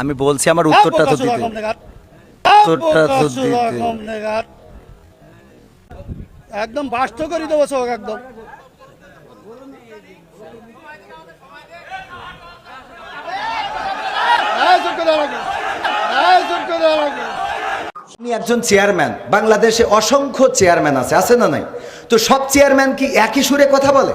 আমি বলছি আমার উত্তরটা তো দিতে। উত্তরটা তো দিতে। একদম বাস্ত করে দেবো সব একদম। একজন চেয়ারম্যান বাংলাদেশে অসংখ্য চেয়ারম্যান আছে আছে না নাই? তো সব চেয়ারম্যান কি একই সুরে কথা বলে?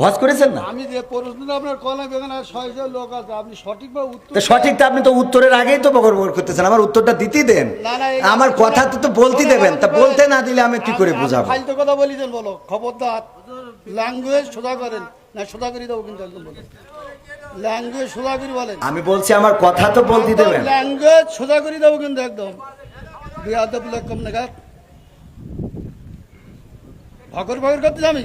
হজ করেছেন না? আমি যে প্রশ্নটা আপনার কলাম এখানে ছয়শো লোক আছে আপনি সঠিকভাবে উত্তর তো সঠিকটা আপনি তো উত্তরের আগেই তো বকর করতেছেন আমার উত্তরটা দিতেই দেন। না, না, আমার কথা তো তো বলতে দেবেন তা বলতে না দিলে আমি কি করে বুঝাবো? ফালতু কথা বলিছেন বলো খবরদার। ল্যাঙ্গুয়েজ সোজা করেন। না সোজা করে দেবো কিন্তু একদম বলো। ল্যাঙ্গুয়েজ সোজা করে বলেন। আমি বলছি আমার কথা তো বলতে দেবেন। ল্যাঙ্গুয়েজ সোজা করে দেবো কিন্তু একদম। বিয়াদব লোক কম দেখা ভগর ভগর করতে আমি?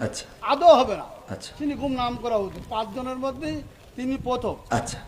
আচ্ছা। আদৌ হবে না। আচ্ছা। তিনি খুব নাম করা হতো পাঁচজনের মধ্যে তিনি প্রথম। আচ্ছা।